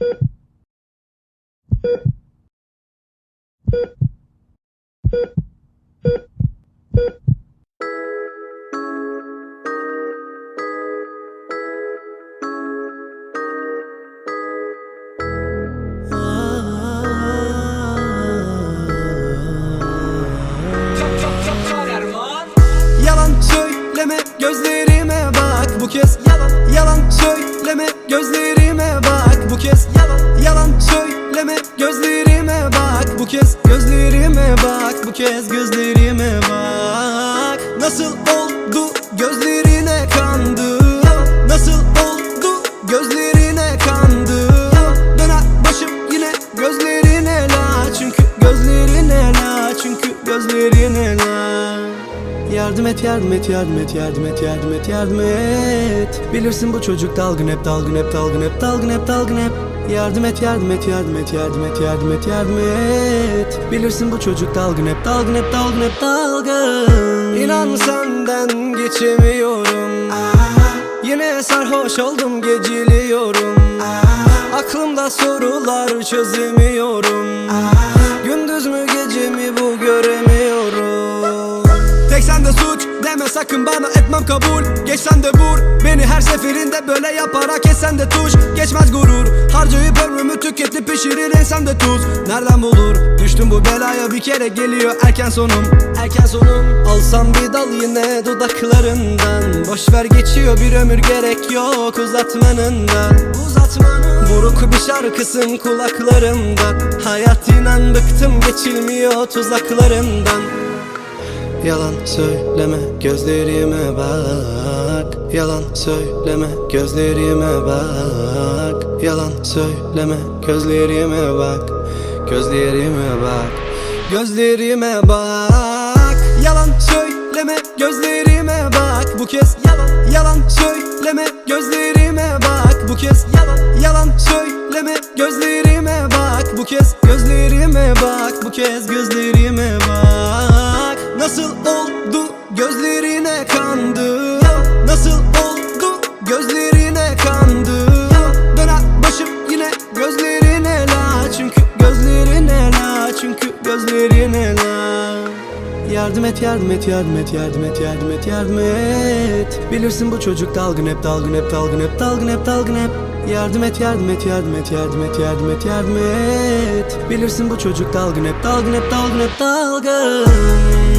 Yalan söyleme gözlerime bak. Bu kez Yalan yalan söyleme gözlerime kez gözlerime bak. Nasıl oldu gözlerine kandım Nasıl oldu gözlerine kandım Döner başım yine gözlerine la. Çünkü gözlerine la Çünkü gözlerine la. Yardım et yardım et yardım et yardım et yardım et yardım et. Bilirsin bu çocuk dalgın hep dalgın hep dalgın hep dalgın hep dalgın hep Yardım et yardım et yardım et yardım et yardım et yardım et. Bilirsin bu çocuk dalgın hep dalgın hep dalgın hep dalgın. İnan senden geçemiyorum. Yine sarhoş oldum geciliyorum. Aklımda sorular çözemiyorum. Gündüz mü gece mi bu göremiyorum. Tek sende suç deme sakın bana etmem kabul. Geç sen de vur beni her seferinde böyle yaparak esen de tuş. Geçmez gurur harcayıp ömrümü tüketip pişirir insan de tuz. Nereden bulur? Düştüm bu belaya bir kere geliyor erken sonum. Erken sonum. Alsam bir dal yine dudaklarından. Boş ver geçiyor bir ömür gerek yok uzatmanından. Uzatmanın. Buruk bir şarkısın kulaklarımda Hayat inan bıktım geçilmiyor tuzaklarından Yalan söyleme gözlerime bak. Yalan söyleme gözlerime bak Yalan söyleme gözlerime bak Gözlerime bak Gözlerime bak. Yalan söyleme gözlerime bak. Bu kez yalan yalan söyleme gözlerime bak. Bu kez yalan yalan söyleme gözlerime bak. Bu kez gözlerime bak Bu kez gözlerime bak. Nasıl oldu gözlerine kandım Nasıl oldu gözlerine kandım Yardım et yardım et yardım et yardım et yardım et yardım et Bilirsin bu çocuk dalgın hep dalgın hep dalgın hep dalgın hep dalgın hep Yardım et yardım et yardım et yardım et yardım et yardım et Bilirsin bu çocuk dalgın hep dalgın hep dalgın hep dalgın